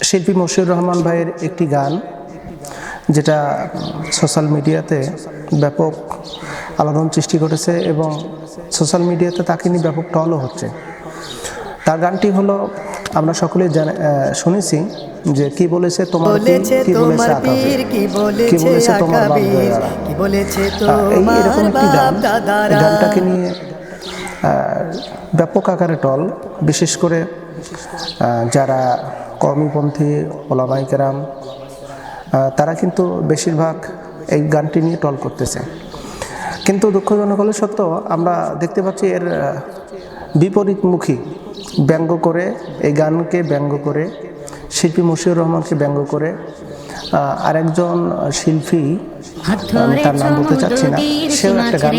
শিল্পী মশিউর রহমান ভাইয়ের একটি গান যেটা সোশ্যাল মিডিয়াতে ব্যাপক আলোড়ন সৃষ্টি করেছে এবং সোশ্যাল মিডিয়াতে তাকে নিয়ে ব্যাপক টলও হচ্ছে তার গানটি হলো আমরা সকলেই জানা শুনেছি যে কি বলেছে তোমার কি বলেছে পীর কি বলেছে তোমার। কি বলেছে এই তোমার এরকম একটি গান বাপ দাদারা গানটাকে নিয়ে ব্যাপক আকারে টল বিশেষ করে যারা কর্মীপন্থী ওলামাইকেরাম তারা কিন্তু বেশিরভাগ এই গানটি নিয়ে টল করতেছে। কিন্তু দুঃখজনক হলে সত্য আমরা দেখতে পাচ্ছি এর বিপরীতমুখী ব্যঙ্গ করে এই গানকে ব্যঙ্গ করে শিল্পী মশিউর রহমানকে ব্যঙ্গ করে আরেকজন শিল্পী তার নাম বলতে চাচ্ছি না সেও একটা গান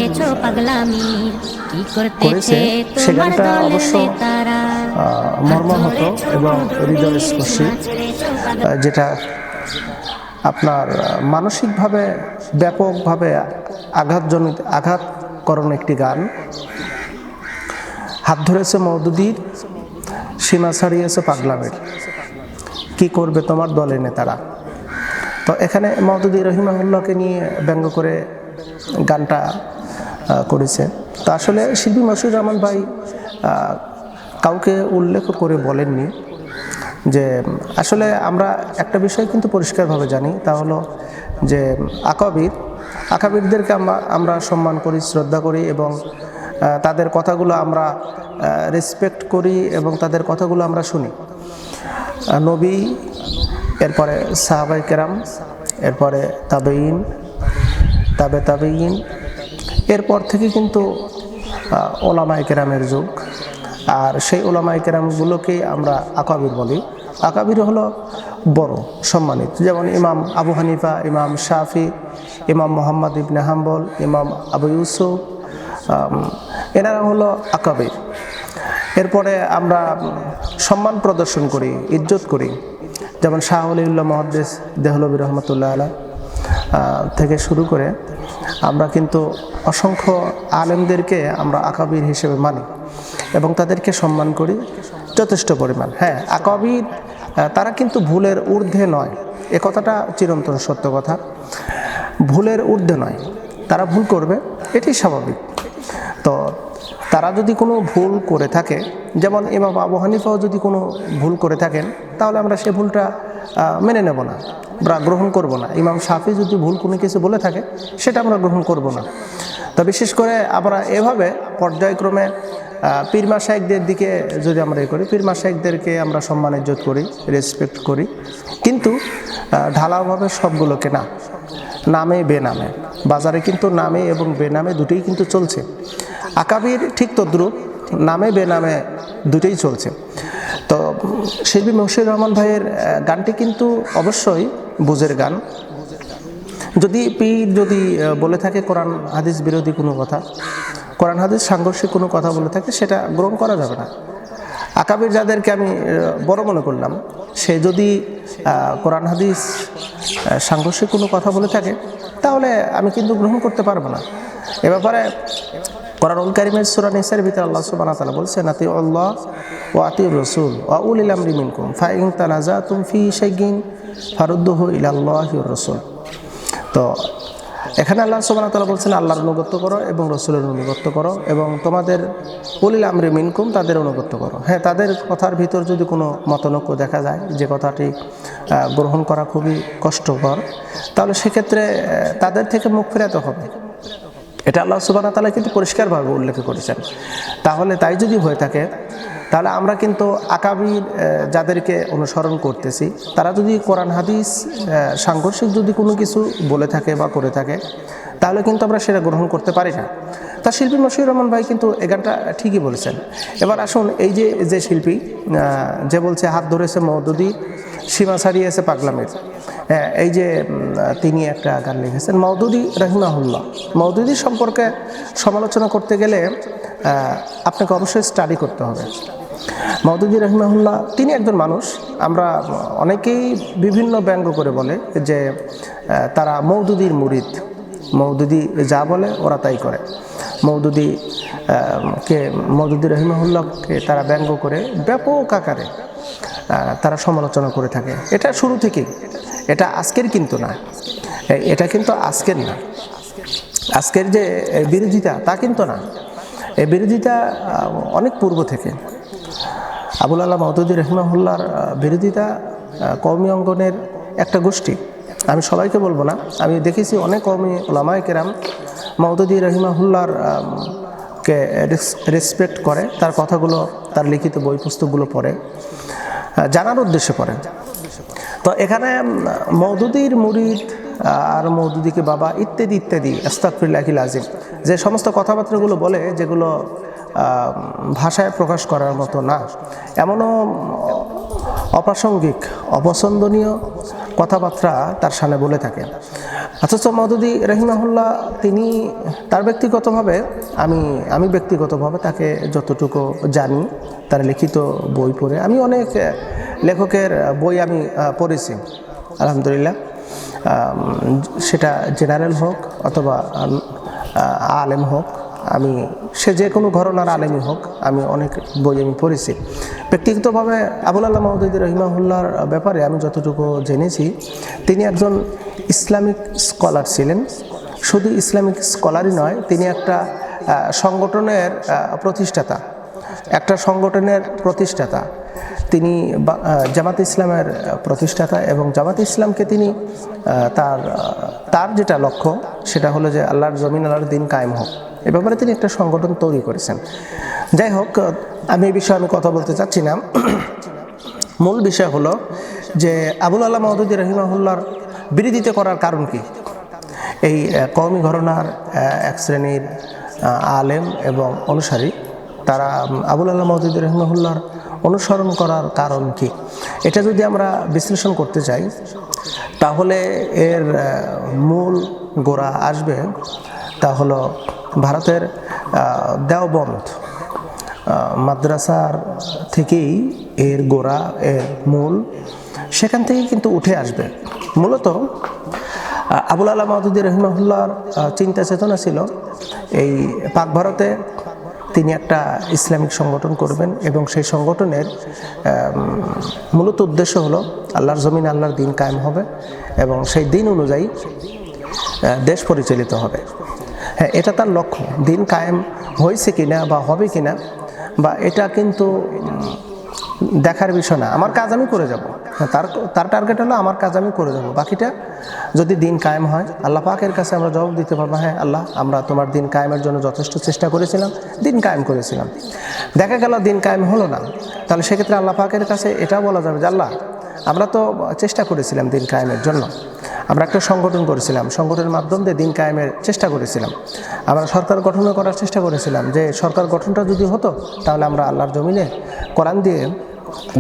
করেছে, সে গানটা অবশ্য, মর্মাহত এবং হৃদয়স্পর্শী যেটা আপনার মানসিকভাবে ব্যাপকভাবে আঘাতজনিত আঘাতকরণ একটি গান। হাত ধরেছে মৌদুদির সীমা ছাড়িয়েছে পাগলামের। কি করবে তোমার দলের নেতারা? তো এখানে মৌদুদি রহিমাহুল্লাহকে নিয়ে ব্যঙ্গ করে গানটা করেছে। তো আসলে শিল্পী মশুর রহমান ভাই কাউকে উল্লেখ করে বলেননি যে, আসলে আমরা একটা বিষয় কিন্তু পরিষ্কারভাবে জানি, তা হলো যে আকাবির, আকাবিরদেরকে আমরা সম্মান করি, শ্রদ্ধা করি এবং তাদের কথাগুলো আমরা রেসপেক্ট করি এবং তাদের কথাগুলো আমরা শুনি। নবী, এরপরে সাহাবাই কেরাম, এরপরে তাবেইন তাবে তাবেইন এরপর থেকে কিন্তু ওলামাই কেরামের যুগ। আর সেই ওলামাই কেরামগুলোকেই আমরা আকাবির বলি। আকাবির হলো বড়, সম্মানিত। যেমন ইমাম আবু হানিফা, ইমাম শাফি, ইমাম মোহাম্মদ ইবনে হাম্বল, ইমাম আবু ইউসুফ এনারা হলো আকাবির। এরপরে আমরা সম্মান প্রদর্শন করি, ইজ্জত করি। যেমন শাহ আলিউল্লাহ মহাদ্দেস দেহলবী রহমতুল্লাহ আলা থেকে শুরু করে আমরা কিন্তু অসংখ্য আলেমদেরকে আমরা আকাবির হিসেবে মানি। এবং তাদেরকে সম্মান করি যথেষ্ট পরিমাণ। হ্যাঁ আকাবির আহ, তারা কিন্তু ভুলের ঊর্ধ্বে নয়। এ কথাটা চিরন্তন সত্য কথা। ভুলের ঊর্ধ্বে নয়। তারা ভুল করবে এটি স্বাভাবিক। তো তারা যদি কোনো ভুল করে থাকে যেমন ইমাম আবু হানিফাও যদি কোনো ভুল করে থাকেন তাহলে আমরা সে ভুলটা মেনে নেব না বা গ্রহণ করব না। ইমাম শাফি যদি ভুল কোনো কিছু বলে থাকে সেটা আমরা গ্রহণ করব না। তো বিশেষ করে আমরা এভাবে পর্যায়ক্রমে পীর মাসাইকদের দিকে যদি আমরা এ করি, পীর মাসাইকদেরকে আমরা সম্মান, ইজ্জত করি রেসপেক্ট করি। কিন্তু ঢালাওভাবে সবগুলোকে না, নামে, বেনামে। বাজারে কিন্তু নামে এবং বেনামে দুটোই কিন্তু চলছে। আকাবির ঠিক তদ্রুপ নামে, বেনামে দুটোই চলছে। তো শিল্পী মশিউর রহমান ভাইয়ের গানটি কিন্তু অবশ্যই বুঝের গান। যদি পীর যদি বলে থাকে কোরআন, হাদিস বিরোধী কোনো কথা কোরআন, হাদিস সাংঘর্ষিক কোনো কথা বলে থাকে, সেটা গ্রহণ করা যাবে না। আকাবির যাদেরকে আমি বড় মনে করলাম, সে যদি কোরআন, হাদিস সাংঘর্ষিক কোনো কথা বলে থাকে, তাহলে আমি কিন্তু গ্রহণ করতে পারব না। এ ব্যাপারে কোরআনুল কারিমের সুরা নিসার ভিতরে আল্লাহ সুবহানাহু ওয়া তাআলা বলছেন আতি আল্লাহ ওয়া আতি রাসূল ওয়া উলিল আমরি মিনকুম, ফাইন তানাজাতুম ফি শাইইন ফারুদ্দুহু ইলাল্লাহি রাসূল তো এখানে আল্লাহ সুবহানাহু ওয়া তাআলা বলছেন, আল্লাহর অনুগত্য করো এবং রসুলের অনুগত্য করো এবং তোমাদের উলিল আমরি মিনকুম তাদের অনুগত্য করো। হ্যাঁ তাদের কথার ভিতর যদি কোনো মতনৈক্য দেখা যায় যে কথাটি গ্রহণ করা খুবই কষ্টকর, তাহলে সেক্ষেত্রে তাদের থেকে মুখ ফেরাতে হবে। এটা আল্লাহ সুবাহ তালা কিন্তু পরিষ্কারভাবে উল্লেখ করেছেন। তাহলে তাই যদি হয়ে থাকে তাহলে আমরা কিন্তু আকাবির যাদেরকে অনুসরণ করতেছি, তারা যদি কোরআন, হাদিস সাংঘর্ষিক যদি কোনো কিছু বলে থাকে বা করে থাকে, তাহলে কিন্তু আমরা সেটা গ্রহণ করতে পারি না। তা শিল্পী মশিউর রহমান ভাই কিন্তু এ গানটা ঠিকই বলেছেন। এবার আসুন, এই যে যে শিল্পী যে বলছে, হাত ধরেছে মৌদুদি সীমা ছাড়িয়েছে পাগলামের। এই যে তিনি একটা গান লিখেছেন মৌদুদি রহিমাহুল্লাহ। মৌদুদি সম্পর্কে সমালোচনা করতে গেলে আপনাকে অবশ্যই স্টাডি করতে হবে। মৌদুদি রহিমাহুল্লাহ, তিনি একজন মানুষ। আমরা অনেকেই বিভিন্ন ব্যঙ্গ করে বলে যে তারা মৌদুদির মুরিদ। মৌদুদি যা বলে ওরা তাই করে। মৌদুদি কে, মৌদুদি রহিমাহুল্লাহকে তারা ব্যঙ্গ করে ব্যাপক আকারে তারা সমালোচনা করে থাকে। এটা শুরু থেকেই। এটা আজকের কিন্তু না। এটা কিন্তু আজকের না। আজকের যে বিরোধিতা তা কিন্তু না। এই বিরোধিতা অনেক পূর্ব থেকে। আবুল আল্লাহ মহদুদ্দি রহমাহুল্লার বিরোধিতা কওমি অঙ্গনের একটা গোষ্ঠী। আমি সবাইকে বলব না, আমি দেখেছি অনেক কওমি ওলামায় কেরাম মহদুদ্দি রহিমাহুল্লার কে রেসপেক্ট করে, তার কথাগুলো, তার লিখিত বই পুস্তকগুলো পড়ে জানার উদ্দেশ্যে পড়ে। তো এখানে মৌদুদির মুরিদ আর মৌদুদিকে বাবা ইত্যাদি ইত্যাদি আস্তাকফিল্লাহিল আজিম যে সমস্ত কথাবার্তাগুলো বলে, যেগুলো ভাষায় প্রকাশ করার মতো না। এমনও অপ্রাসঙ্গিক, অপছন্দনীয় কথাবার্তা তার সামনে বলে থাকে। অথচ মদুদি রহিমাহুল্লাহ, তিনি তার ব্যক্তিগতভাবে, আমি আমি ব্যক্তিগতভাবে তাকে যতটুকু জানি, তার লিখিত বই পড়ে, আমি অনেক লেখকের বই আমি পড়েছি, আলহামদুলিল্লাহ। সেটা জেনারেল হোক অথবা আলেম হোক আমি, সে যে কোনো ঘরনার আলেমই হোক, আমি অনেক বই আমি পড়েছি। ব্যক্তিগতভাবে আবুল আল্লাহ মাহমুদ রহিমাহুল্লার ব্যাপারে আমি যতটুকু জেনেছি, তিনি একজন ইসলামিক স্কলার ছিলেন। শুধু ইসলামিক স্কলারই নয়, তিনি একটা সংগঠনের প্রতিষ্ঠাতা। একটা সংগঠনের প্রতিষ্ঠাতা। তিনি জামাত ইসলামের প্রতিষ্ঠাতা এবং জামাত ইসলামকে তিনি তার তার যেটা লক্ষ্য, সেটা হলো যে আল্লাহর জমিন, আল্লাহর দিন কায়েম হোক। এ ব্যাপারে তিনি একটা সংগঠন তৈরি করেছেন। যাই হোক, আমি এই বিষয়ে আমি কথা বলতে চাচ্ছি না। মূল বিষয় হলো যে আবুল আল্লাহ মহদুদ্দি রহিমাহুল্লার বিরোধিতা করার কারণ কি? এই কওমি ঘরনার এক শ্রেণির আলেম এবং অনুসারী, তারা আবুল আল্লাহ মহদুদ রহমহুল্লার অনুসরণ করার কারণ কি? এটা যদি আমরা বিশ্লেষণ করতে চাই, তাহলে এর মূল গোড়া আসবে তা হলো ভারতের দেওবন্ধ মাদ্রাসার থেকেই এর গোড়া, এর মূল সেখান থেকেই কিন্তু উঠে আসবে। মূলত আবুল আল্লাহ মাহদুদ্দি রহিমাহুল্লার চিন্তা চেতনা ছিল এই পাক ভারতে তিনি একটা ইসলামিক সংগঠন করবেন এবং সেই সংগঠনের মূলত উদ্দেশ্য হলো আল্লাহর জমিন, আল্লাহর দিন কায়েম হবে এবং সেই দিন অনুযায়ী দেশ পরিচালিত হবে। হ্যাঁ এটা তার লক্ষ্য। দিন কায়েম হয়েছে কিনা বা হবে কিনা বা এটা কিন্তু দেখার বিষয় না। আমার কাজ আমি করে যাব। তার তার টার্গেট হলো আমার কাজ আমি করে যাব। বাকিটা যদি দিন কায়েম হয়, আল্লাহ পাকের কাছে আমরা জবাব দিতে পারব হ্যাঁ আল্লাহ, আমরা তোমার দিন কায়েমের জন্য যথেষ্ট চেষ্টা করেছিলাম, দিন কায়েম করেছিলাম। দেখা গেল দিন কায়েম হলো না। তাহলে সেক্ষেত্রে আল্লাহ পাকের কাছে এটা বলা যাবে যে, আল্লাহ, আমরা তো চেষ্টা করেছিলাম দিন কায়েমের জন্য। আমরা একটা সংগঠন করেছিলাম, সংগঠনের মাধ্যম দিয়ে দিন কায়েমের চেষ্টা করেছিলাম। আমরা সরকার গঠনও করার চেষ্টা করেছিলাম যে সরকার গঠনটা যদি হতো, তাহলে আমরা আল্লাহর জমিনে কোরআন দিয়ে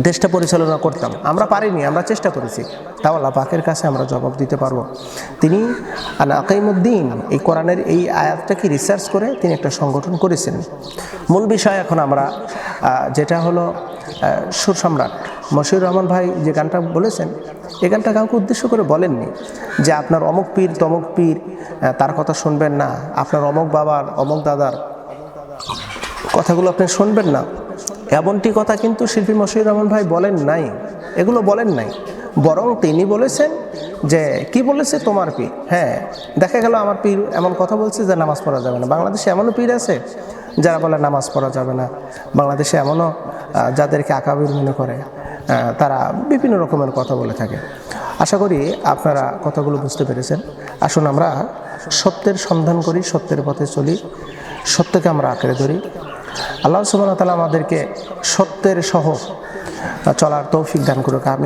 দেশটা পরিচালনা করতাম। আমরা পারিনি, আমরা চেষ্টা করেছি। তাও আল্লাহ পাকের কাছে আমরা জবাব দিতে পারব। তিনি আকাইমুদ্দিন এই কোরআনের এই আয়াতটাকে রিসার্চ করে তিনি একটা সংগঠন করেছেন। মূল বিষয় এখন আমরা যেটা হলো সুর সম্রাট মশিউর রহমান ভাই যে গানটা বলেছেন এই গানটা কাউকে উদ্দেশ্য করে বলেননি যে আপনার অমুক পীর, তমুক পীর তার কথা শুনবেন না, আপনার অমুক বাবার, অমুক দাদার কথাগুলো আপনি শুনবেন না। এমনটি কথা কিন্তু শিল্পী মশিউর রহমান ভাই বলেন নাই। এগুলো বলেন নাই। বরং তিনি বলেছেন যে, কি বলেছে তোমার পীর? হ্যাঁ দেখা গেল আমার পীর এমন কথা বলছে যে, নামাজ পড়া যাবে না। বাংলাদেশে এমনও পীর আছে যারা বলে, নামাজ পড়া যাবে না। বাংলাদেশে এমনও যাদেরকে আকাবির মনে করে তারা বিভিন্ন রকমের কথা বলে থাকে। আশা করি আপনারা কথাগুলো বুঝতে পেরেছেন। আসুন আমরা সত্যের সন্ধান করি, সত্যের পথে চলি, সত্যকে আমরা আঁকড়ে ধরি। আল্লাহ সুবাহ তালা আমাদেরকে সত্যের সহ চলার তৌফিক দান করুক আমি